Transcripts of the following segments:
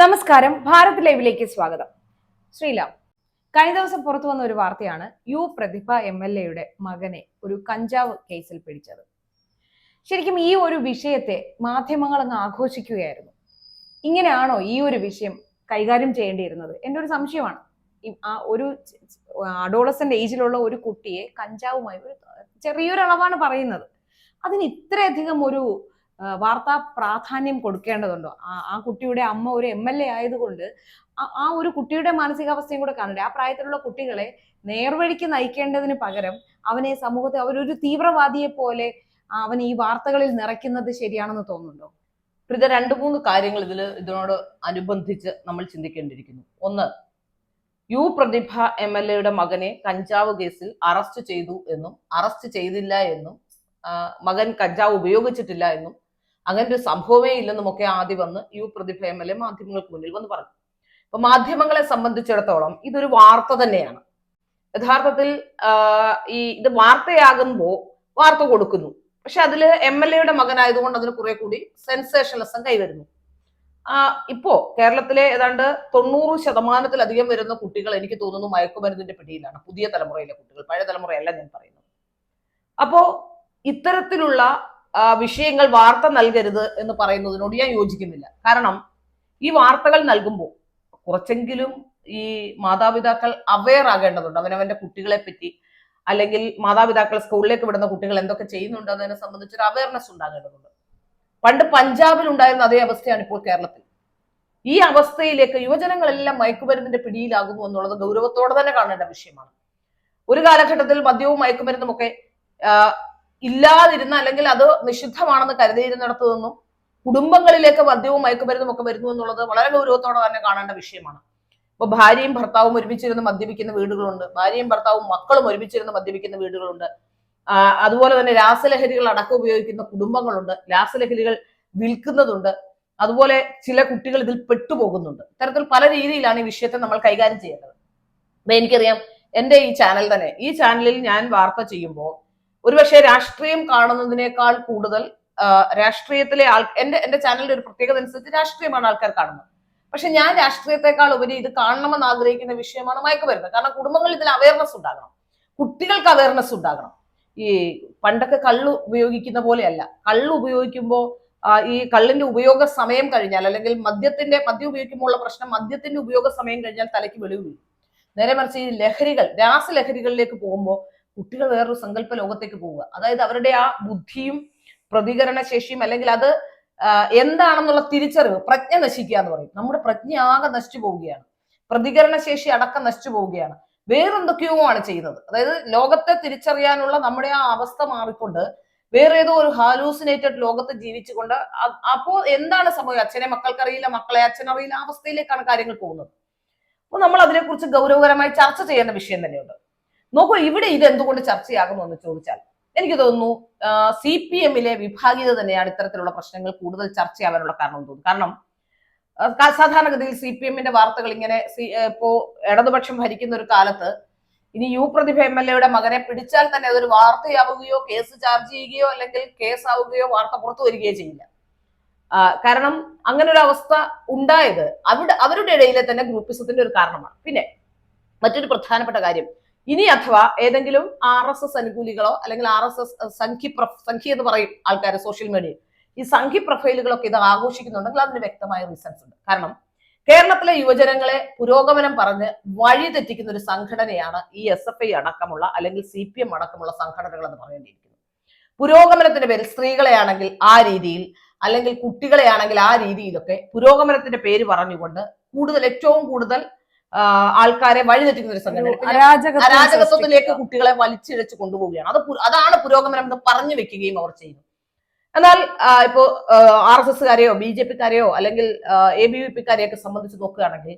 നമസ്കാരം. ഭാരത് ലൈവിലേക്ക് സ്വാഗതം. ശ്രീലാം കഴിഞ്ഞ ദിവസം പുറത്തു വന്ന ഒരു വാർത്തയാണ് യു പ്രതിഭ എം എൽ എയുടെ മകനെ ഒരു കഞ്ചാവ് കേസിൽ പിടിച്ചത്. ശരിക്കും ഈ ഒരു വിഷയത്തെ മാധ്യമങ്ങൾ അങ്ങ് ആഘോഷിക്കുകയായിരുന്നു. ഇങ്ങനെയാണോ ഈ ഒരു വിഷയം കൈകാര്യം ചെയ്യേണ്ടിയിരുന്നത്? എന്റെ ഒരു സംശയമാണ്. ആ ഒരു അഡോളസന്റ് ഏജിലുള്ള ഒരു കുട്ടിയെ കഞ്ചാവുമായി ഒരു ചെറിയൊരു അളവാണ് പറയുന്നത്. അതിന് ഇത്രയധികം ഒരു വാർത്താ പ്രാധാന്യം കൊടുക്കേണ്ടതുണ്ടോ? ആ കുട്ടിയുടെ അമ്മ ഒരു എം എൽ എ ആയതുകൊണ്ട് ആ ഒരു കുട്ടിയുടെ മാനസികാവസ്ഥയും കൂടെ കാണണ്ടേ? ആ പ്രായത്തിലുള്ള കുട്ടികളെ നേർവഴിക്ക് നയിക്കേണ്ടതിന് പകരം അവനെ സമൂഹത്തെ അവരൊരു തീവ്രവാദിയെ പോലെ അവൻ ഈ വാർത്തകളിൽ നിറയ്ക്കുന്നത് ശരിയാണെന്ന് തോന്നുന്നുണ്ടോ? പ്രിത രണ്ട് മൂന്ന് കാര്യങ്ങൾ ഇതിൽ ഇതിനോട് അനുബന്ധിച്ച് നമ്മൾ ചിന്തിക്കേണ്ടിയിരിക്കുന്നു. ഒന്ന് യു പ്രതിഭ എം എൽ എയുടെ മകനെ കഞ്ചാവ് കേസിൽ അറസ്റ്റ് ചെയ്തു എന്നും അറസ്റ്റ് ചെയ്തില്ല എന്നും മകൻ കഞ്ചാവ് ഉപയോഗിച്ചിട്ടില്ല എന്നും അങ്ങനെ ഒരു സംഭവമേ ഇല്ലെന്നും ഒക്കെ ആദ്യം വന്ന് U Prathibha M L A മാധ്യമങ്ങൾക്ക് മുന്നിൽ വന്ന് പറഞ്ഞു. അപ്പൊ മാധ്യമങ്ങളെ സംബന്ധിച്ചിടത്തോളം ഇതൊരു വാർത്ത തന്നെയാണ്. യഥാർത്ഥത്തിൽ ഈ ഇത് വാർത്തയാകുമ്പോൾ വാർത്ത കൊടുക്കുന്നു. പക്ഷെ അതിൽ എം എൽ എയുടെ മകനായതുകൊണ്ട് അതിന് കുറെ കൂടി സെൻസേഷനലിസം കൈവരുന്നു. ഇപ്പോ കേരളത്തിലെ ഏതാണ്ട് തൊണ്ണൂറ് ശതമാനത്തിലധികം വരുന്ന കുട്ടികൾ എനിക്ക് തോന്നുന്നു മയക്കുമരുന്നിന്റെ പിടിയിലാണ്. പുതിയ തലമുറയിലെ കുട്ടികൾ പഴയ തലമുറയല്ല ഞാൻ പറയുന്നത്. അപ്പോ ഇത്തരത്തിലുള്ള വിഷയങ്ങൾ വാർത്ത നൽകരുത് എന്ന് പറയുന്നതിനോട് ഞാൻ യോജിക്കുന്നില്ല. കാരണം ഈ വാർത്തകൾ നൽകുമ്പോൾ കുറച്ചെങ്കിലും ഈ മാതാപിതാക്കൾ അവെയർ ആകേണ്ടതുണ്ട്. അവനവന്റെ കുട്ടികളെ പറ്റി അല്ലെങ്കിൽ മാതാപിതാക്കൾ സ്കൂളിലേക്ക് വിടുന്ന കുട്ടികൾ എന്തൊക്കെ ചെയ്യുന്നുണ്ട് എന്നതിനെ സംബന്ധിച്ചൊരു അവയർനെസ് ഉണ്ടാകേണ്ടതുണ്ട്. പണ്ട് പഞ്ചാബിൽ ഉണ്ടായിരുന്ന അതേ അവസ്ഥയാണ് ഇപ്പോൾ കേരളത്തിൽ. ഈ അവസ്ഥയിലേക്ക് യുവജനങ്ങളെല്ലാം മയക്കുമരുന്നിന്റെ പിടിയിലാകുന്നു എന്നുള്ളത് ഗൗരവത്തോടെ തന്നെ കാണേണ്ട വിഷയമാണ്. ഒരു കാലഘട്ടത്തിൽ മദ്യവും മയക്കുമരുന്നും ഒക്കെ ഇല്ലാതിരുന്ന അല്ലെങ്കിൽ അത് നിഷിദ്ധമാണെന്ന് കരുതിയിരുന്നിടത്തു നിന്നും കുടുംബങ്ങളിലേക്ക് മദ്യവും മയക്കുമരുന്നും ഒക്കെ വരുന്നു എന്നുള്ളത് വളരെ ഗൗരവത്തോടെ തന്നെ കാണേണ്ട വിഷയമാണ്. ഇപ്പൊ ഭാര്യയും ഭർത്താവും ഒരുമിച്ചിരുന്ന് മദ്യപിക്കുന്ന വീടുകളുണ്ട്. ഭാര്യയും ഭർത്താവും മക്കളും ഒരുമിച്ചിരുന്ന് മദ്യപിക്കുന്ന വീടുകളുണ്ട്. അതുപോലെ തന്നെ രാസലഹരികൾ അടക്കം ഉപയോഗിക്കുന്ന കുടുംബങ്ങളുണ്ട്. രാസലഹരികൾ വിൽക്കുന്നതുണ്ട്. അതുപോലെ ചില കുട്ടികൾ ഇതിൽ പെട്ടുപോകുന്നുണ്ട്. ഇത്തരത്തിൽ പല രീതിയിലാണ് ഈ വിഷയത്തെ നമ്മൾ കൈകാര്യം ചെയ്യേണ്ടത്. അപ്പൊ എനിക്കറിയാം എന്റെ ഈ ചാനൽ തന്നെ ഈ ചാനലിൽ ഞാൻ വാർത്ത ചെയ്യുമ്പോൾ ഒരുപക്ഷെ രാഷ്ട്രീയം കാണുന്നതിനേക്കാൾ കൂടുതൽ രാഷ്ട്രീയത്തിലെ ആൾ എന്റെ എന്റെ ചാനലിന്റെ ഒരു പ്രത്യേകത അനുസരിച്ച് രാഷ്ട്രീയമാണ് ആൾക്കാർ കാണുന്നത്. പക്ഷെ ഞാൻ രാഷ്ട്രീയത്തെക്കാൾ ഉപരി ഇത് കാണണമെന്ന് ആഗ്രഹിക്കുന്ന വിഷയമാണ് മയക്കുമരുന്ന്. കാരണം കുടുംബങ്ങളിൽ ഇതിൽ അവയർനെസ് ഉണ്ടാകണം. കുട്ടികൾക്ക് അവയർനെസ് ഉണ്ടാകണം. ഈ പണ്ടൊക്കെ കള്ള് ഉപയോഗിക്കുന്ന പോലെയല്ല. കള്ള് ഉപയോഗിക്കുമ്പോൾ ഈ കള്ളിന്റെ ഉപയോഗ സമയം കഴിഞ്ഞാൽ അല്ലെങ്കിൽ മദ്യത്തിന്റെ മദ്യം ഉപയോഗിക്കുമ്പോൾ ഉള്ള പ്രശ്നം മദ്യത്തിന്റെ ഉപയോഗ സമയം കഴിഞ്ഞാൽ തലയ്ക്ക് വെളിവ് വീഴും. നേരെ മറിച്ച് ഈ ലഹരികൾ രാസലഹരികളിലേക്ക് പോകുമ്പോൾ കുട്ടികൾ വേറൊരു സങ്കല്പ ലോകത്തേക്ക് പോവുക. അതായത് അവരുടെ ആ ബുദ്ധിയും പ്രതികരണ ശേഷിയും അല്ലെങ്കിൽ അത് എന്താണെന്നുള്ള തിരിച്ചറിവ് പ്രജ്ഞ നശിക്കുക എന്ന് പറയും. നമ്മുടെ പ്രജ്ഞ ആകെ നശിച്ചു പോവുകയാണ്. പ്രതികരണ ശേഷി അടക്കം നശിച്ചു പോവുകയാണ്. വേറെന്തൊക്കെയോ ആണ് ചെയ്യുന്നത്. അതായത് ലോകത്തെ തിരിച്ചറിയാനുള്ള നമ്മുടെ ആ അവസ്ഥ മാറിക്കൊണ്ട് വേറെ ഏതോ ഒരു ഹാലൂസിനേറ്റഡ് ലോകത്ത് ജീവിച്ചുകൊണ്ട് അപ്പോ എന്താണ് സംഭവം? അച്ഛനെ മക്കൾക്കറിയില്ല മക്കളെ അച്ഛനറിയില്ല അവസ്ഥയിലേക്കാണ് കാര്യങ്ങൾ പോകുന്നത്. അപ്പൊ നമ്മൾ അതിനെക്കുറിച്ച് ഗൗരവകരമായി ചർച്ച ചെയ്യേണ്ട വിഷയം തന്നെയുണ്ട്. നോക്കൂ ഇവിടെ ഇത് എന്തുകൊണ്ട് ചർച്ചയാകുന്നു എന്ന് ചോദിച്ചാൽ എനിക്ക് തോന്നുന്നു സി പി എമ്മിലെ വിഭാഗീയത തന്നെയാണ് ഇത്തരത്തിലുള്ള പ്രശ്നങ്ങൾ കൂടുതൽ ചർച്ചയാവാനുള്ള കാരണം തോന്നുന്നു. കാരണം സാധാരണഗതിയിൽ സി പി എമ്മിന്റെ വാർത്തകൾ ഇങ്ങനെ ഇപ്പോ ഇടതുപക്ഷം ഭരിക്കുന്ന ഒരു കാലത്ത് ഇനി യു പ്രതിഭ എം എൽ എയുടെ മകനെ പിടിച്ചാൽ തന്നെ അതൊരു വാർത്തയാവുകയോ കേസ് ചാർജ് ചെയ്യുകയോ അല്ലെങ്കിൽ കേസ് ആവുകയോ വാർത്ത പുറത്തു വരികയോ ചെയ്യില്ല. കാരണം അങ്ങനെ ഒരു അവസ്ഥ ഉണ്ടായത് അവിടെ അവരുടെ ഇടയിലെ തന്നെ ഗ്രൂപ്പിസത്തിന്റെ ഒരു കാരണമാണ്. പിന്നെ മറ്റൊരു പ്രധാനപ്പെട്ട കാര്യം ഇനി അഥവാ ഏതെങ്കിലും ആർ എസ് എസ് അനുകൂലികളോ അല്ലെങ്കിൽ ആർ എസ് എസ് സംഖ്യ സംഖ്യ എന്ന് പറയും ആൾക്കാർ സോഷ്യൽ മീഡിയയിൽ ഈ സംഖ്യ പ്രൊഫൈലുകളൊക്കെ ഇത് ആഘോഷിക്കുന്നുണ്ടെങ്കിൽ അതിന് വ്യക്തമായ റീസൺസ് ഉണ്ട്. കാരണം കേരളത്തിലെ യുവജനങ്ങളെ പുരോഗമനം പറഞ്ഞ് വഴിതെറ്റിക്കുന്ന ഒരു സംഘടനയാണ് ഈ എസ് എഫ് ഐ അടക്കമുള്ള അല്ലെങ്കിൽ സി പി എം അടക്കമുള്ള സംഘടനകൾ എന്ന് പറയേണ്ടിയിരിക്കുന്നത് പുരോഗമനത്തിന്റെ പേരിൽ സ്ത്രീകളെയാണെങ്കിൽ ആ രീതിയിൽ അല്ലെങ്കിൽ കുട്ടികളെയാണെങ്കിൽ ആ രീതിയിലൊക്കെ പുരോഗമനത്തിന്റെ പേര് പറഞ്ഞുകൊണ്ട് കൂടുതൽ ഏറ്റവും കൂടുതൽ ആൾക്കാരെ വഴിതെറ്റിക്കുന്ന ഒരു സംഘടന. അരാജകത്വത്തിലേക്ക് കുട്ടികളെ വലിച്ചിഴച്ച് കൊണ്ടുപോവുകയാണ്. അത് അതാണ് പുരോഗമനം എന്ന് പറഞ്ഞു വെക്കുകയും അവർ ചെയ്യുന്നു. എന്നാൽ ഇപ്പോ ആർ എസ് എസ്കാരെയോ ബി ജെ പിക്കാരെയോ അല്ലെങ്കിൽ എ ബി വി പിക്കാരെയോ ഒക്കെ സംബന്ധിച്ച് നോക്കുകയാണെങ്കിൽ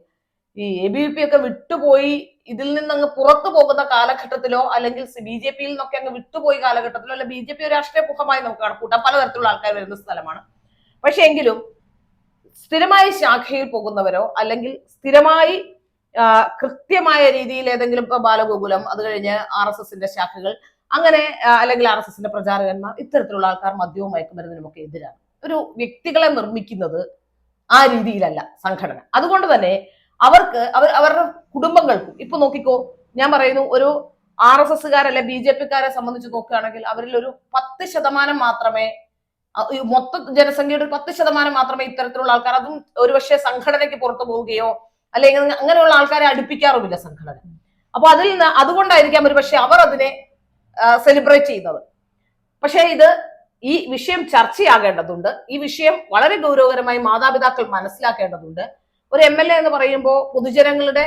ഈ എ ബി വി പി ഒക്കെ വിട്ടുപോയി ഇതിൽ നിന്ന് അങ്ങ് പുറത്തു പോകുന്ന കാലഘട്ടത്തിലോ അല്ലെങ്കിൽ ബി ജെ പിയിൽ നിന്നൊക്കെ അങ്ങ് വിട്ടുപോയി കാലഘട്ടത്തിലോ അല്ലെ ബി ജെ പി ഒരു രാഷ്ട്രീയ മുഖമായി നമുക്ക് കണക്കൂട്ടാം പലതരത്തിലുള്ള ആൾക്കാർ വരുന്ന സ്ഥലമാണ്. പക്ഷെ എങ്കിലും സ്ഥിരമായി ശാഖയിൽ പോകുന്നവരോ അല്ലെങ്കിൽ സ്ഥിരമായി കൃത്യമായ രീതിയിൽ ഏതെങ്കിലും ഇപ്പൊ ബാലഗോകുലം അത് കഴിഞ്ഞ് ആർ എസ് എസിന്റെ ശാഖകൾ അങ്ങനെ അല്ലെങ്കിൽ ആർ എസ് എസിന്റെ പ്രചാരകന്മാർ ഇത്തരത്തിലുള്ള ആൾക്കാർ മദ്യവും മയക്കുമരുന്നിനും ഒക്കെ എതിരാണ്. ഒരു വ്യക്തികളെ നിർമ്മിക്കുന്നത് ആ രീതിയിലല്ല സംഘടന. അതുകൊണ്ട് തന്നെ അവർക്ക് അവർ അവരുടെ കുടുംബങ്ങൾക്കും ഇപ്പൊ നോക്കിക്കോ ഞാൻ പറയുന്നു ഒരു ആർ എസ് എസ്സുകാരല്ല ബി ജെ പിക്കാരെ സംബന്ധിച്ച് നോക്കുകയാണെങ്കിൽ അവരിൽ ഒരു പത്ത് ശതമാനം മാത്രമേ മൊത്ത ജനസംഖ്യയുടെ ഒരു പത്ത് ശതമാനം മാത്രമേ ഇത്തരത്തിലുള്ള ആൾക്കാർ അതും ഒരുപക്ഷെ സംഘടനയ്ക്ക് പുറത്തു പോവുകയോ അല്ലെങ്കിൽ അങ്ങനെയുള്ള ആൾക്കാരെ അടുപ്പിക്കാറുമില്ല സംഘടന. അപ്പോൾ അതിൽ നിന്ന് അതുകൊണ്ടായിരിക്കാം ഒരു പക്ഷെ അവർ അതിനെ സെലിബ്രേറ്റ് ചെയ്യുന്നത് പക്ഷേ ഇത് ഈ വിഷയം ചർച്ചയാകേണ്ടതുണ്ട്. ഈ വിഷയം വളരെ ഗൗരവകരമായി മാതാപിതാക്കൾ മനസ്സിലാക്കേണ്ടതുണ്ട്. ഒരു എം എൽ എ എന്ന് പറയുമ്പോൾ പൊതുജനങ്ങളുടെ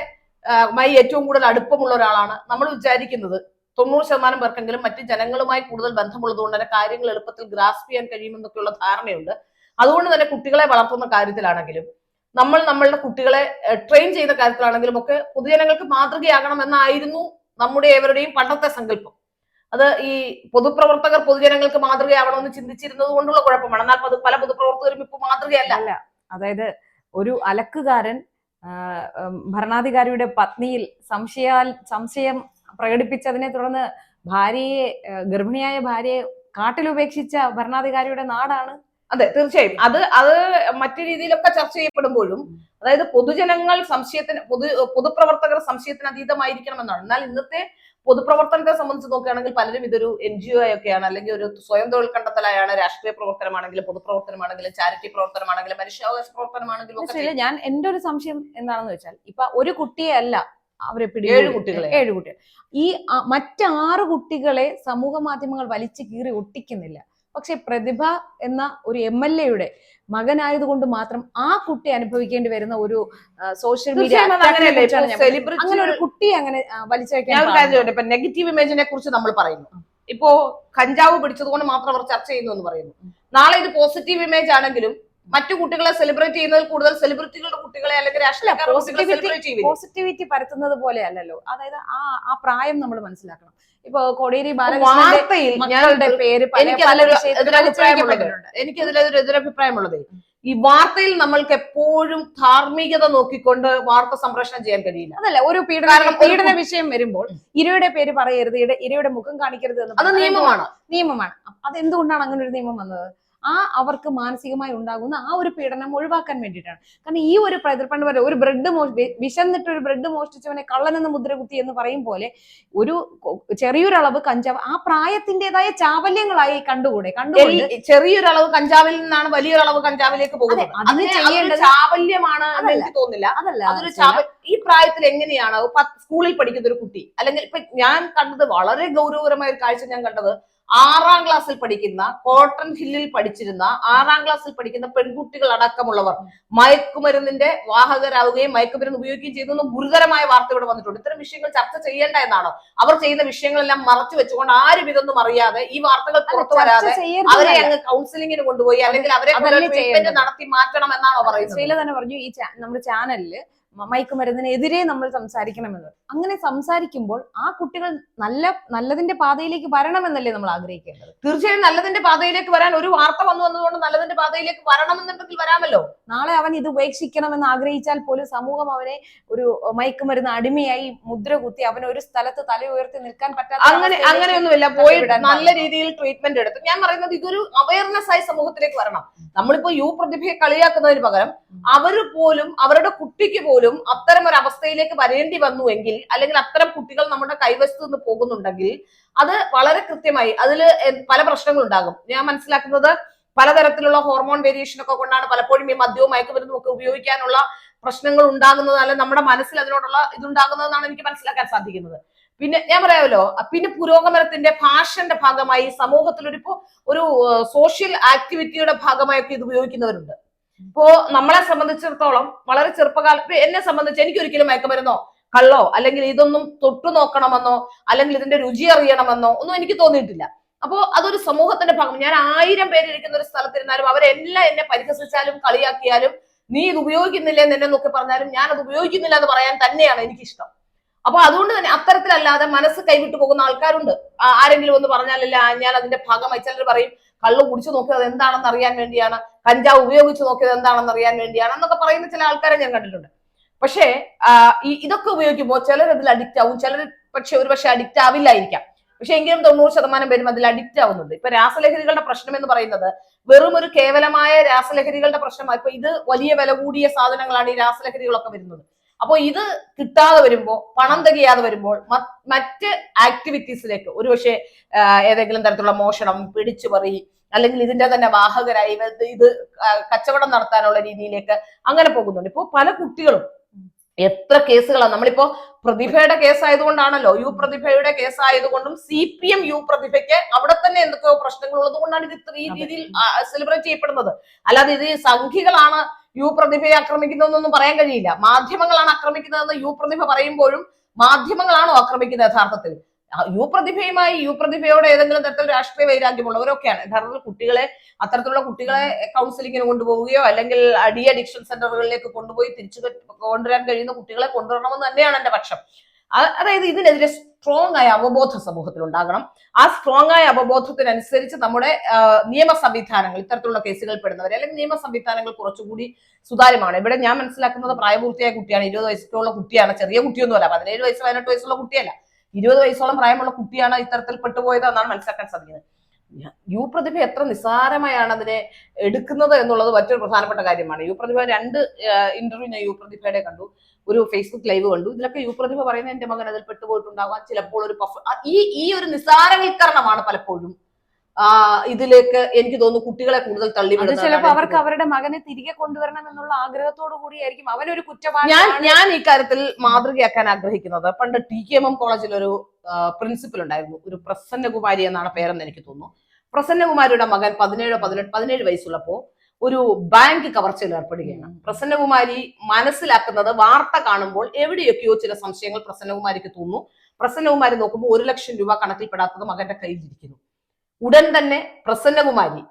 മായി ഏറ്റവും കൂടുതൽ അടുപ്പമുള്ള ഒരാളാണ് നമ്മൾ വിചാരിക്കുന്നത്. തൊണ്ണൂറ് ശതമാനം പേർക്കെങ്കിലും മറ്റ് ജനങ്ങളുമായി കൂടുതൽ ബന്ധമുള്ളതുകൊണ്ട് തന്നെ കാര്യങ്ങൾ എളുപ്പത്തിൽ ഗ്രാസ്പ് ചെയ്യാൻ കഴിയുമെന്നൊക്കെയുള്ള ധാരണയുണ്ട്. അതുകൊണ്ട് തന്നെ കുട്ടികളെ വളർത്തുന്ന കാര്യത്തിലാണെങ്കിലും നമ്മൾ നമ്മളുടെ കുട്ടികളെ ട്രെയിൻ ചെയ്ത കാര്യത്തിലാണെങ്കിലും ഒക്കെ പൊതുജനങ്ങൾക്ക് മാതൃകയാകണം എന്നായിരുന്നു നമ്മുടെ ഏവരുടെയും പണ്ടത്തെ സങ്കല്പം. അത് ഈ പൊതുപ്രവർത്തകർ പൊതുജനങ്ങൾക്ക് മാതൃകയാവണമെന്ന് ചിന്തിച്ചിരുന്നത് കൊണ്ടുള്ള കുഴപ്പമാണ്. എന്നാൽ പല പൊതുപ്രവർത്തകരും ഇപ്പൊ മാതൃകയല്ല. അതായത് ഒരു അലക്കുകാരൻ ഭരണാധികാരിയുടെ പത്നിയിൽ സംശയാൽ സംശയം പ്രകടിപ്പിച്ചതിനെ തുടർന്ന് ഭാര്യയെ ഗർഭിണിയായ ഭാര്യയെ കാട്ടിലുപേക്ഷിച്ച ഭരണാധികാരിയുടെ നാടാണ് അതെ തീർച്ചയായും. അത് അത് മറ്റു രീതിയിലൊക്കെ ചർച്ച ചെയ്യപ്പെടുമ്പോഴും അതായത് പൊതുജനങ്ങൾ സംശയത്തിന് പൊതു പൊതുപ്രവർത്തകർ സംശയത്തിന് അതീതമായിരിക്കണം എന്നാണ് എന്നാൽ ഇന്നത്തെ പൊതുപ്രവർത്തനത്തെ സംബന്ധിച്ച് നോക്കുകയാണെങ്കിൽ പലരും ഇതൊരു എൻ ജി ഒ ഒക്കെയാണ് അല്ലെങ്കിൽ ഒരു സ്വയം തൊഴിൽ കണ്ടെത്തലായാണ് രാഷ്ട്രീയ പ്രവർത്തനമാണെങ്കിലും പൊതുപ്രവർത്തനമാണെങ്കിലും ചാരിറ്റി പ്രവർത്തനമാണെങ്കിലും മനുഷ്യാവകാശ പ്രവർത്തനമാണെങ്കിലും ഞാൻ എന്റെ ഒരു സംശയം എന്താണെന്ന് വെച്ചാൽ ഇപ്പൊ ഒരു കുട്ടിയെ അല്ല അവരെ പിടി ഏഴ് കുട്ടികളെ. ഏഴ് കുട്ടികൾ ഈ മറ്റാറ് കുട്ടികളെ സമൂഹ മാധ്യമങ്ങൾ വലിച്ചു കീറി ഒട്ടിക്കുന്നില്ല. പക്ഷെ പ്രതിഭ എന്ന ഒരു എം എൽ എയുടെ മകനായതുകൊണ്ട് മാത്രം ആ കുട്ടി അനുഭവിക്കേണ്ടി വരുന്ന ഒരു സോഷ്യൽ മീഡിയ അങ്ങനെ ഒരു കുട്ടി അങ്ങനെ ഇപ്പൊ നെഗറ്റീവ് ഇമേജിനെ കുറിച്ച് നമ്മൾ പറയുന്നു. ഇപ്പോ കഞ്ചാവ് പിടിച്ചതുകൊണ്ട് മാത്രം അവർ ചർച്ച ചെയ്യുന്നു എന്ന് പറയുന്നു. നാളെ ഇത് പോസിറ്റീവ് ഇമേജ് ആണെങ്കിലും മറ്റു കുട്ടികളെ സെലിബ്രേറ്റ് ചെയ്യുന്നതിൽ കൂടുതൽ സെലിബ്രിറ്റികളുടെ കുട്ടികളെ അല്ലെങ്കിൽ രാഷ്ട്രീയക്കാരുടെ പോസിറ്റിവിറ്റി പരത്തുന്നത് പോലെ അല്ലല്ലോ. അതായത് ആ ആ പ്രായം നമ്മൾ മനസ്സിലാക്കണം. ഇപ്പൊ കോടിയേരി ബാലകൃഷ്ണന്റെ പേര് എനിക്ക് അതിലൊരു എതിരഭിപ്രായമുള്ളത്. ഈ വാർത്തയിൽ നമ്മൾക്ക് എപ്പോഴും ധാർമ്മികത നോക്കിക്കൊണ്ട് വാർത്ത സംപ്രേഷണം ചെയ്യാൻ കഴിയില്ല. അതല്ല ഒരു പീഡന പീഡന വിഷയം വരുമ്പോൾ ഇരയുടെ പേര് പറയരുത് ഇരയുടെ മുഖം കാണിക്കരുത് എന്ന് അത് നിയമമാണ്. നിയമമാണ്. അതെന്തുകൊണ്ടാണ് അങ്ങനെ ഒരു നിയമം വന്നത്? ആ അവർക്ക് മാനസികമായി ഉണ്ടാകുന്ന ആ ഒരു പീഡനം ഒഴിവാക്കാൻ വേണ്ടിയിട്ടാണ്. കാരണം ഈ ഒരു പണ്ട് വരെ ഒരു ബ്രെഡ് വിശന്നിട്ട് ഒരു ബ്രെഡ് മോഷ്ടിച്ചവനെ കള്ളനെന്ന് മുദ്ര കുത്തി എന്ന് പറയും പോലെ ഒരു ചെറിയൊരളവ് കഞ്ചാവ് ആ പ്രായത്തിന്റേതായ ചാവല്യങ്ങളായി കണ്ടുകൂടെ? കണ്ടു ചെറിയൊരളവ് കഞ്ചാവിൽ നിന്നാണ് വലിയൊരളവ് കഞ്ചാവിലേക്ക് പോകുന്നത്. അതിന് ചാവല്യമാണ്. എനിക്ക് തോന്നുന്നില്ല. അതല്ല അതൊരു ഈ പ്രായത്തിൽ എങ്ങനെയാണ് സ്കൂളിൽ പഠിക്കുന്ന ഒരു കുട്ടി അല്ലെങ്കിൽ ഇപ്പൊ ഞാൻ കണ്ടത് വളരെ ഗൗരവകരമായ ഒരു കാഴ്ച ഞാൻ കണ്ടത് ആറാം ക്ലാസ്സിൽ പഠിക്കുന്ന കോട്ടൺ ഹില്ലിൽ പഠിച്ചിരുന്ന ആറാം ക്ലാസ്സിൽ പഠിക്കുന്ന പെൺകുട്ടികൾ അടക്കമുള്ളവർ മയക്കുമരുന്നിന്റെ വാഹകരാവുകയും മയക്കുമരുന്ന് ഉപയോഗിക്കുകയും ചെയ്തു എന്ന് ഗുരുതരമായ വാർത്ത ഇവിടെ വന്നിട്ടുണ്ട്. ഇത്തരം വിഷയങ്ങൾ ചർച്ച ചെയ്യേണ്ട എന്നാണോ. അവർ ചെയ്യുന്ന വിഷയങ്ങളെല്ലാം മറച്ചു വെച്ചുകൊണ്ട് ആരും ഇതൊന്നും അറിയാതെ ഈ വാർത്തകൾ പുറത്തു വരാതെ അവരെ അങ്ങ് കൗൺസിലിങ്ങിന് കൊണ്ടുപോയി അല്ലെങ്കിൽ അവരെ നടത്തി മാറ്റണം എന്നാണോ പറയുന്നത്? തന്നെ പറഞ്ഞു ഈ നമ്മുടെ ചാനലിൽ മയക്കുമരുന്നിനെതിരെ നമ്മൾ സംസാരിക്കണമെന്ന്. അങ്ങനെ സംസാരിക്കുമ്പോൾ ആ കുട്ടികൾ നല്ല നല്ലതിന്റെ പാതയിലേക്ക് വരണമെന്നല്ലേ നമ്മൾ ആഗ്രഹിക്കേണ്ടത്? തീർച്ചയായും നല്ലതിന്റെ പാതയിലേക്ക് വരാൻ ഒരു വാർത്ത വന്നു വന്നതുകൊണ്ട് നല്ലതിന്റെ പാതയിലേക്ക് വരണമെന്നുണ്ടെങ്കിൽ വരാമല്ലോ. നാളെ അവൻ ഇത് ഉപേക്ഷിക്കണമെന്ന് ആഗ്രഹിച്ചാൽ പോലും സമൂഹം അവനെ ഒരു മയക്കുമരുന്ന് അടിമയായി മുദ്ര കുത്തി അവൻ ഒരു സ്ഥലത്ത് തല ഉയർത്തി നിൽക്കാൻ പറ്റാത്ത അങ്ങനെ അങ്ങനെയൊന്നുമില്ല. പോയി നല്ല രീതിയിൽ ട്രീറ്റ്മെന്റ് എടുത്തു. ഞാൻ പറയുന്നത് ഇതൊരു അവയർനെസ് ആയി സമൂഹത്തിലേക്ക് വരണം. നമ്മളിപ്പോ യു പ്രതിഭയെ കളിയാക്കുന്നതിന് പകരം അവർ പോലും അവരുടെ കുട്ടിക്ക് പോലും അത്തരം ഒരു അവസ്ഥയിലേക്ക് വരേണ്ടി വന്നു എങ്കിൽ അല്ലെങ്കിൽ അത്തരം കുട്ടികൾ നമ്മുടെ കൈവശത്ത് നിന്ന് പോകുന്നുണ്ടെങ്കിൽ അത് വളരെ കൃത്യമായി അതിൽ പല പ്രശ്നങ്ങളുണ്ടാകും. ഞാൻ മനസ്സിലാക്കുന്നത് പലതരത്തിലുള്ള ഹോർമോൺ വേരിയേഷൻ ഒക്കെ കൊണ്ടാണ് പലപ്പോഴും ഈ മദ്യവും മയക്കുമരുന്നും ഒക്കെ ഉപയോഗിക്കാനുള്ള പ്രശ്നങ്ങൾ ഉണ്ടാകുന്നത് അല്ലെങ്കിൽ നമ്മുടെ മനസ്സിൽ അതിനോടുള്ള ഇതുണ്ടാകുന്നതെന്നാണ് എനിക്ക് മനസ്സിലാക്കാൻ സാധിക്കുന്നത്. പിന്നെ ഞാൻ പറയാമല്ലോ പിന്നെ പുരോഗമനത്തിന്റെ ഫാഷന്റെ ഭാഗമായി സമൂഹത്തിൽ ഒരു ഒരു സോഷ്യൽ ആക്ടിവിറ്റിയുടെ ഭാഗമായൊക്കെ ഇത് ഉപയോഗിക്കുന്നവരുണ്ട്. ഇപ്പോ നമ്മളെ സംബന്ധിച്ചിടത്തോളം വളരെ ചെറുപ്പകാലത്ത് എന്നെ സംബന്ധിച്ച് എനിക്ക് ഒരിക്കലും മയക്കുമരുന്നോ കള്ളോ അല്ലെങ്കിൽ ഇതൊന്നും തൊട്ടു നോക്കണമെന്നോ അല്ലെങ്കിൽ ഇതിന്റെ രുചി അറിയണമെന്നോ ഒന്നും എനിക്ക് തോന്നിയിട്ടില്ല. അപ്പോ അതൊരു സമൂഹത്തിന്റെ ഭാഗം. ഞാൻ ആയിരം പേരിരിക്കുന്ന ഒരു സ്ഥലത്തിരുന്നാലും അവരെല്ലാം എന്നെ പരിഹസിച്ചാലും കളിയാക്കിയാലും നീ ഇത് ഉപയോഗിക്കുന്നില്ല എന്ന് എന്നെ നോക്കി പറഞ്ഞാലും ഞാൻ അത് ഉപയോഗിക്കുന്നില്ല എന്ന് പറയാൻ തന്നെയാണ് എനിക്കിഷ്ടം. അപ്പൊ അതുകൊണ്ട് തന്നെ അത്തരത്തിലല്ലാതെ മനസ്സ് കൈവിട്ടു പോകുന്ന ആൾക്കാരുണ്ട്. ആരെങ്കിലും ഒന്ന് പറഞ്ഞാലല്ല ഞാൻ അതിന്റെ ഭാഗമായി ചിലർ പറയും കള്ളു കുടിച്ചു നോക്കി അത് എന്താണെന്ന് അറിയാൻ വേണ്ടിയാണ്. കഞ്ചാവ് ഉപയോഗിച്ച് നോക്കിയത് എന്താണെന്ന് അറിയാൻ വേണ്ടിയാണ് എന്നൊക്കെ പറയുന്ന ചില ആൾക്കാരെ ഞാൻ കണ്ടിട്ടുണ്ട്. പക്ഷേ ഇതൊക്കെ ഉപയോഗിക്കുമ്പോൾ ചിലർ അതിൽ അഡിക്റ്റ് ആവും. ചിലർ പക്ഷെ ഒരു പക്ഷെ അഡിക്റ്റ് ആവില്ലായിരിക്കാം. പക്ഷെ എങ്കിലും തൊണ്ണൂറ് ശതമാനം പേരും അതിൽ അഡിക്റ്റ് ആവുന്നുണ്ട്. ഇപ്പൊ രാസലഹരികളുടെ പ്രശ്നം എന്ന് പറയുന്നത് വെറും ഒരു കേവലമായ രാസലഹരികളുടെ പ്രശ്നമാണ്. ഇപ്പൊ ഇത് വലിയ വില കൂടിയ സാധനങ്ങളാണ് ഈ രാസലഹരികളൊക്കെ വരുന്നത്. അപ്പോൾ ഇത് കിട്ടാതെ വരുമ്പോൾ പണം തികയാതെ വരുമ്പോൾ മറ്റ് ആക്ടിവിറ്റീസിലേക്ക് ഒരുപക്ഷെ ഏതെങ്കിലും തരത്തിലുള്ള മോഷണം പിടിച്ചുപറി അല്ലെങ്കിൽ ഇതിന്റെ തന്നെ വാഹകരായി ഇത് ഇത് കച്ചവടം നടത്താനുള്ള രീതിയിലേക്ക് അങ്ങനെ പോകുന്നുണ്ട്. ഇപ്പോൾ പല കുട്ടികളും എത്ര കേസുകളാണ് നമ്മളിപ്പോ പ്രതിഭയുടെ കേസ് ആയതുകൊണ്ടാണല്ലോ യു പ്രതിഭയുടെ കേസ് ആയതുകൊണ്ടും സി പി എം യു പ്രതിഭയ്ക്ക് അവിടെ തന്നെ എന്തൊക്കെയോ പ്രശ്നങ്ങൾ ഉള്ളത് കൊണ്ടാണ് ഇത് ഈ രീതിയിൽ സെലിബ്രേറ്റ് ചെയ്യപ്പെടുന്നത്. അല്ലാതെ ഇത് സംഘികളാണ് യു പ്രതിഭയെ ആക്രമിക്കുന്നതെന്നൊന്നും പറയാൻ കഴിയില്ല. മാധ്യമങ്ങളാണ് ആക്രമിക്കുന്നതെന്ന് യു പ്രതിഭ പറയുമ്പോഴും മാധ്യമങ്ങളാണോ ആക്രമിക്കുന്നത് യഥാർത്ഥത്തിൽ? യു പ്രതിഭയുമായി യു പ്രതിഭയോട് ഏതെങ്കിലും തരത്തിൽ രാഷ്ട്രീയ വൈരാഗ്യമുള്ളവരൊക്കെയാണ് യഥാർത്ഥത്തിൽ കുട്ടികളെ അത്തരത്തിലുള്ള കുട്ടികളെ കൗൺസിലിങ്ങിന് കൊണ്ടുപോവുകയോ അല്ലെങ്കിൽ അടി അഡിക്ഷൻ സെന്ററുകളിലേക്ക് കൊണ്ടുപോയി തിരിച്ചു കൊണ്ടുവരാൻ കഴിയുന്ന കുട്ടികളെ കൊണ്ടുവരണമെന്ന് തന്നെയാണ് എന്റെ പക്ഷം. അതായത് ഇതിനെതിരെ സ്ട്രോങ് ആയ അവബോധം സമൂഹത്തിൽ ഉണ്ടാകണം. ആ സ്ട്രോങ് ആയ അവബോധത്തിനനുസരിച്ച് നമ്മുടെ നിയമ സംവിധാനങ്ങൾ ഇത്തരത്തിലുള്ള കേസുകൾ പെടുന്നവരെ അല്ലെങ്കിൽ നിയമ സംവിധാനങ്ങൾ കുറച്ചുകൂടി സുതാര്യമാണ്. ഇവിടെ ഞാൻ മനസ്സിലാക്കുന്നത് പ്രായപൂർത്തിയായ കുട്ടിയാണ് ഇരുപത് വയസ്സുള്ള കുട്ടിയാണ് ചെറിയ കുട്ടിയൊന്നുമല്ല പതിനേഴ് വയസ്സ് പതിനെട്ട് വയസ്സുള്ള കുട്ടിയല്ല. ഇരുപത് വയസ്സോളം പ്രായമുള്ള കുട്ടിയാണ് ഇത്തരത്തിൽ പെട്ടുപോയത് എന്നാണ് മനസ്സിലാക്കാൻ സാധിക്കുന്നത്. യു പ്രതിഭ എത്ര നിസ്സാരമായാണ് അതിനെ എടുക്കുന്നത് എന്നുള്ളത് മറ്റൊരു പ്രധാനപ്പെട്ട കാര്യമാണ്. യു പ്രതിഭ രണ്ട് ഇന്റർവ്യൂ ഞാൻ യു പ്രതിഭയുടെ കണ്ടു. ഒരു ഫേസ്ബുക്ക് ലൈവ് കണ്ടു. ഇതിലൊക്കെ യു പ്രതിഭ പറയുന്നത് എന്റെ മകൻ അതിൽ പെട്ടുപോയിട്ടുണ്ടാകാം. ചിലപ്പോൾ ഒരു പഫ് ഈ ഈ ഒരു നിസ്സാരവൽക്കരണമാണ് പലപ്പോഴും ഇതിലേക്ക് എനിക്ക് തോന്നുന്നു കുട്ടികളെ കൂടുതൽ തള്ളി തള്ളിവിടുന്നതാണ് ചിലപ്പോ അവർക്ക് അവരുടെ മകനെ തിരികെ കൊണ്ടുവരണം എന്നുള്ള ആഗ്രഹത്തോടു കൂടിയായിരിക്കും. അവനൊരു ഞാൻ കുറ്റവാളിയാണ് ഞാൻ ഈ കാര്യത്തിൽ മാതൃകയാക്കാൻ ആഗ്രഹിക്കുന്നത്. പണ്ട് ടി കെ എം എം കോളേജിൽ ഒരു പ്രിൻസിപ്പൽ ഉണ്ടായിരുന്നു. ഒരു പ്രസന്നകുമാരി എന്നാണ് പേരെന്ന് എനിക്ക് തോന്നുന്നു. പ്രസന്നകുമാരിയുടെ മകൻ പതിനേഴ് പതിനെട്ട് പതിനേഴ് വയസ്സുള്ളപ്പോ ഒരു ബാങ്ക് കവർച്ചയിൽ ഏർപ്പെടുകയാണ്. പ്രസന്നകുമാരി മനസ്സിലാക്കുന്നത് വാർത്ത കാണുമ്പോൾ എവിടെയൊക്കെയോ ചില സംശയങ്ങൾ പ്രസന്നകുമാരിക്ക് തോന്നുന്നു. പ്രസന്നകുമാരി നോക്കുമ്പോൾ ഒരു ലക്ഷം രൂപ കണക്കിൽപ്പെടാത്തത് മകന്റെ കയ്യിലിരിക്കുന്നു. ഉടൻ തന്നെ പ്രസന്നകുമാരി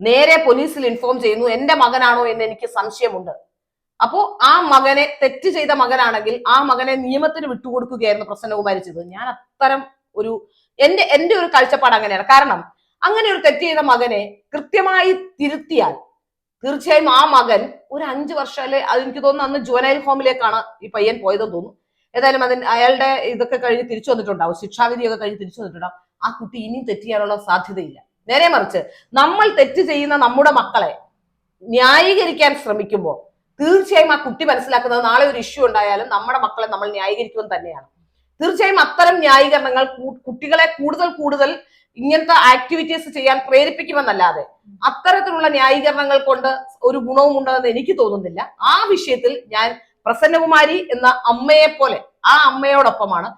നേരെ പോലീസിൽ ഇൻഫോം ചെയ്യുന്നു എന്റെ മകനാണോ എന്ന് എനിക്ക് സംശയമുണ്ട്. അപ്പോ ആ മകനെ തെറ്റ് ചെയ്ത മകനാണെങ്കിൽ ആ മകനെ നിയമത്തിന് വിട്ടുകൊടുക്കുകയായിരുന്നു പ്രസന്നകുമാരി ചെയ്തത്. ഞാൻ അത്തരം ഒരു എന്റെ എന്റെ ഒരു കാഴ്ചപ്പാട് അങ്ങനെയാണ്. കാരണം അങ്ങനെ ഒരു തെറ്റ് ചെയ്ത മകനെ കൃത്യമായി തിരുത്തിയാൽ തീർച്ചയായും ആ മകൻ ഒരു അഞ്ചു വർഷം അല്ലെ അത് എനിക്ക് തോന്നുന്നു അന്ന് ജുവനൈൽ ഹോമിലേക്കാണ് ഈ പയ്യൻ പോയതെന്ന് തോന്നുന്നു. ഏതായാലും അതിന് അയാളുടെ ഇതൊക്കെ കഴിഞ്ഞ് തിരിച്ചു വന്നിട്ടുണ്ടാവും. ശിക്ഷാവിധിയൊക്കെ കഴിഞ്ഞ് തിരിച്ചു വന്നിട്ടുണ്ടാവും. ആ കുട്ടി ഇനിയും തെറ്റ് ചെയ്യാനുള്ള സാധ്യതയില്ല. നേരെ മറിച്ച് നമ്മൾ തെറ്റ് ചെയ്യുന്ന നമ്മുടെ മക്കളെ ന്യായീകരിക്കാൻ ശ്രമിക്കുമ്പോൾ തീർച്ചയായും ആ കുട്ടി മനസ്സിലാക്കുന്നത് നാളെ ഒരു ഇഷ്യൂ ഉണ്ടായാലും നമ്മുടെ മക്കളെ നമ്മൾ ന്യായീകരിക്കുമെന്ന് തന്നെയാണ്. തീർച്ചയായും അത്തരം ന്യായീകരണങ്ങൾ കുട്ടികളെ കൂടുതൽ കൂടുതൽ ഇങ്ങനത്തെ ആക്ടിവിറ്റീസ് ചെയ്യാൻ പ്രേരിപ്പിക്കുമെന്നല്ലാതെ അത്തരത്തിലുള്ള ന്യായീകരണങ്ങൾ കൊണ്ട് ഒരു ഗുണവും ഉണ്ടെന്ന് എനിക്ക് തോന്നുന്നില്ല. ആ വിഷയത്തിൽ ഞാൻ പ്രസന്നകുമാരി എന്ന അമ്മയെ പോലെ ആ അമ്മയോടൊപ്പമാണ്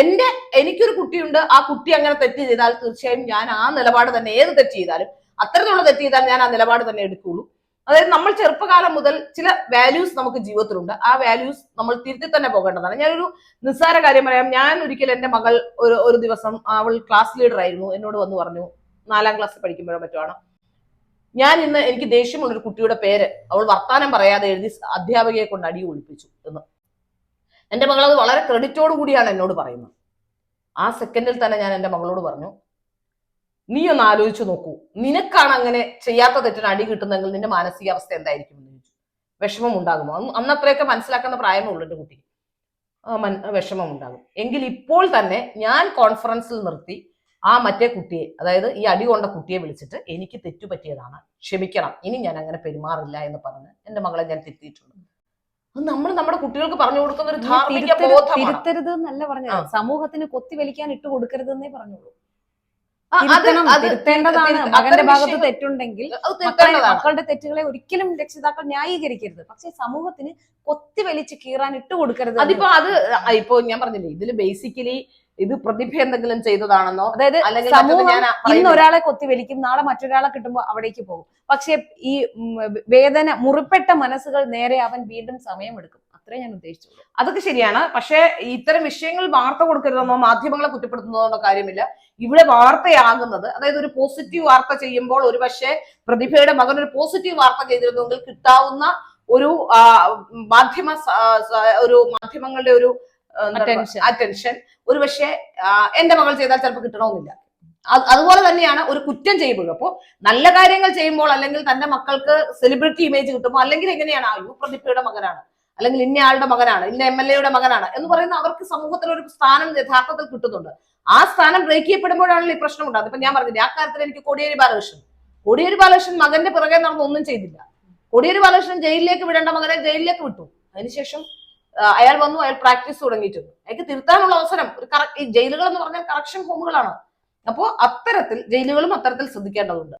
എന്റെ എനിക്കൊരു കുട്ടിയുണ്ട് ആ കുട്ടി അങ്ങനെ തെറ്റ് ചെയ്താൽ തീർച്ചയായും ഞാൻ ആ നിലപാട് തന്നെ ഏത് തെറ്റ് ചെയ്താലും അത്തരത്തിലുള്ള തെറ്റ് ചെയ്താൽ ഞാൻ ആ നിലപാട് തന്നെ എടുക്കുള്ളൂ. അതായത് നമ്മൾ ചെറുപ്പകാലം മുതൽ ചില വാല്യൂസ് നമുക്ക് ജീവിതത്തിലുണ്ട്. ആ വാല്യൂസ് നമ്മൾ തിരുത്തി തന്നെ പോകേണ്ടതാണ്. ഞാനൊരു നിസ്സാര കാര്യം പറയാം. ഞാൻ ഒരിക്കൽ എന്റെ മകൾ ഒരു ഒരു ദിവസം അവൾ ക്ലാസ് ലീഡർ ആയിരുന്നു. എന്നോട് വന്ന് പറഞ്ഞു നാലാം ക്ലാസ് പഠിക്കുമ്പോഴോ മറ്റുമാണ് ഞാൻ ഇന്ന് എനിക്ക് ദേഷ്യമുള്ളൊരു കുട്ടിയുടെ പേര് അവൾ വർത്താനം പറയാതെ എഴുതി അധ്യാപകയെ കൊണ്ട് അടി ഒളിപ്പിച്ചു എന്ന്. എന്റെ മകൾ അത് വളരെ ക്രെഡിറ്റോട് കൂടിയാണ് എന്നോട് പറയുന്നത്. ആ സെക്കൻഡിൽ തന്നെ ഞാൻ എന്റെ മകളോട് പറഞ്ഞു നീ ഒന്ന് ആലോചിച്ച് നോക്കൂ. നിനക്കാണ് അങ്ങനെ ചെയ്യാത്ത തെറ്റിന് അടി കിട്ടുന്നതെങ്കിൽ നിന്റെ മാനസികാവസ്ഥ എന്തായിരിക്കും? എന്ന് ചോദിച്ചു. വിഷമം ഉണ്ടാകുമോ? അന്ന് മനസ്സിലാക്കുന്ന പ്രായമേ ഉള്ളൂ എന്റെ കുട്ടി വിഷമം ഉണ്ടാകും. എങ്കിൽ ഇപ്പോൾ തന്നെ ഞാൻ കോൺഫറൻസിൽ നിർത്തി ആ മറ്റേ കുട്ടിയെ അതായത് ഈ അടി കൊണ്ട കുട്ടിയെ വിളിച്ചിട്ട് എനിക്ക് തെറ്റുപറ്റിയതാണ്. ക്ഷമിക്കണം. ഇനി ഞാൻ അങ്ങനെ പെരുമാറില്ല എന്ന് പറഞ്ഞ് എന്റെ മകളെ ഞാൻ തിരുത്തിയിട്ടുണ്ട്. നമ്മൾ നമ്മുടെ കുട്ടികൾക്ക് പറഞ്ഞു കൊടുക്കുന്ന ഒരു ധാർമ്മിക തിരുത്തരുത് എന്നല്ല പറഞ്ഞത്. സമൂഹത്തിന് കൊത്തി വലിക്കാൻ ഇട്ട് കൊടുക്കരുത് എന്നേ പറഞ്ഞുള്ളൂ തിരുത്തേണ്ടതാണ്. മകന്റെ ഭാഗത്ത് തെറ്റുണ്ടെങ്കിൽ മക്കളുടെ തെറ്റുകളെ ഒരിക്കലും രക്ഷിതാക്കൾ ന്യായീകരിക്കരുത്. പക്ഷെ സമൂഹത്തിന് കൊത്തി വലിച്ച് കീറാൻ ഇട്ട് കൊടുക്കരുത് അതിപ്പോ അത് ഇപ്പൊ ഞാൻ പറഞ്ഞില്ലേ ഇതിൽ ബേസിക്കലി ഇത് പ്രതിഭ എന്തെങ്കിലും ചെയ്തതാണെന്നോ? അതായത് സമൂഹം ഇന്ന് ഒരാളെ കൊത്തി വലിക്കും നാളെ മറ്റൊരാളെ കിട്ടുമ്പോൾ അവിടേക്ക് പോകും. പക്ഷെ ഈ വേദന മുറിപ്പെട്ട മനസ്സുകൾ നേരെ അവൻ വീണ്ടും സമയമെടുക്കും. അത്രേ ഞാൻ ഉദ്ദേശിച്ചു അതൊക്കെ ശരിയാണ്. പക്ഷേ ഇത്തരം വിഷയങ്ങൾ വാർത്ത കൊടുക്കരുതെന്നോ മാധ്യമങ്ങളെ കുറ്റപ്പെടുത്തുന്നതോ കാര്യമില്ല. ഇവിടെ വാർത്തയാകുന്നത് അതായത് ഒരു പോസിറ്റീവ് വാർത്ത ചെയ്യുമ്പോൾ ഒരു പക്ഷേ പ്രതിഭയുടെ മകൻ ഒരു പോസിറ്റീവ് വാർത്ത ചെയ്തിരുന്നെങ്കിൽ കിട്ടാവുന്ന ഒരു മാധ്യമ ഒരു മാധ്യമങ്ങളുടെ ഒരു. അറ്റൻഷൻ ഒരു പക്ഷേ എന്റെ മകൾ ചെയ്താൽ ചിലപ്പോൾ കിട്ടണമെന്നില്ല. അതുപോലെ തന്നെയാണ് ഒരു കുറ്റം ചെയ്യുമ്പോൾ അപ്പോൾ നല്ല കാര്യങ്ങൾ ചെയ്യുമ്പോൾ അല്ലെങ്കിൽ തന്റെ മക്കൾക്ക് സെലിബ്രിറ്റി ഇമേജ് കിട്ടുമ്പോൾ അല്ലെങ്കിൽ എങ്ങനെയാണ് ആ യു പ്രതിഭയുടെ മകനാണ് അല്ലെങ്കിൽ ഇന്ന ആളുടെ മകനാണ് ഇന്ന എം എൽ എയുടെ മകനാണ് എന്ന് പറയുന്ന അവർക്ക് സമൂഹത്തിൽ ഒരു സ്ഥാനം യഥാർത്ഥത്തിൽ കിട്ടുന്നുണ്ട്. ആ സ്ഥാനം ബ്രേക്ക് ചെയ്യപ്പെടുമ്പോഴാണ് ഈ പ്രശ്നം ഉണ്ടാകുന്നത് ഇപ്പൊ ഞാൻ പറഞ്ഞില്ല ആ കാര്യത്തിൽ എനിക്ക് കോടിയേരി ബാലകൃഷ്ണൻ കോടിയേരി ബാലകൃഷ്ണൻ മകന്റെ പിറകെ നടന്ന് ഒന്നും ചെയ്തില്ല. കോടിയേരി ബാലകൃഷ്ണൻ ജയിലിലേക്ക് വിടേണ്ട മകനെ ജയിലിലേക്ക് വിട്ടു. അതിനുശേഷം അയാൾ വന്നു അയാൾ പ്രാക്ടീസ് തുടങ്ങിയിട്ടുണ്ട്. അയാൾക്ക് തിരുത്താനുള്ള അവസരം ഒരു കറ- ഈ ജയിലുകൾ എന്ന് പറഞ്ഞാൽ കറക്ഷൻ ഹോമുകളാണ് അപ്പോ അത്തരത്തിൽ ജയിലുകളും അത്തരത്തിൽ ശ്രദ്ധിക്കേണ്ടതുണ്ട്.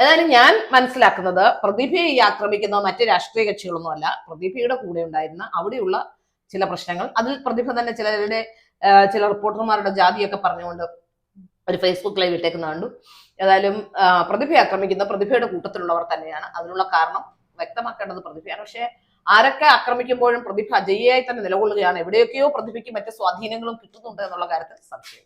ഏതായാലും ഞാൻ മനസ്സിലാക്കുന്നത് പ്രദീപയെ ഈ ആക്രമിക്കുന്ന മറ്റ് രാഷ്ട്രീയ കക്ഷികളൊന്നും അല്ല. പ്രദീപയുടെ കൂടെ ഉണ്ടായിരുന്ന അവിടെയുള്ള ചില പ്രശ്നങ്ങൾ. അതിൽ പ്രദീപ തന്നെ ചിലരുടെ ചില റിപ്പോർട്ടർമാരുടെ ജാതിയൊക്കെ പറഞ്ഞുകൊണ്ട് ഒരു ഫേസ്ബുക്ക് ലൈവ് ഇട്ടേക്കുന്ന കണ്ടു. ഏതായാലും പ്രതിഭയെ ആക്രമിക്കുന്ന പ്രതിഭയുടെ കൂട്ടത്തിലുള്ളവർ തന്നെയാണ്. അതിനുള്ള കാരണം വ്യക്തമാക്കേണ്ടത് പ്രതിഭയാണ് പക്ഷേ ആരൊക്കെ ആക്രമിക്കുമ്പോഴും പ്രതിഭ അജയ്യായി തന്നെ നിലകൊള്ളുകയാണ്. എവിടെയൊക്കെയോ പ്രതിഭയ്ക്ക് മറ്റ് സ്വാധീനങ്ങളും കിട്ടുന്നുണ്ട് എന്നുള്ള കാര്യത്തിൽ സംശയം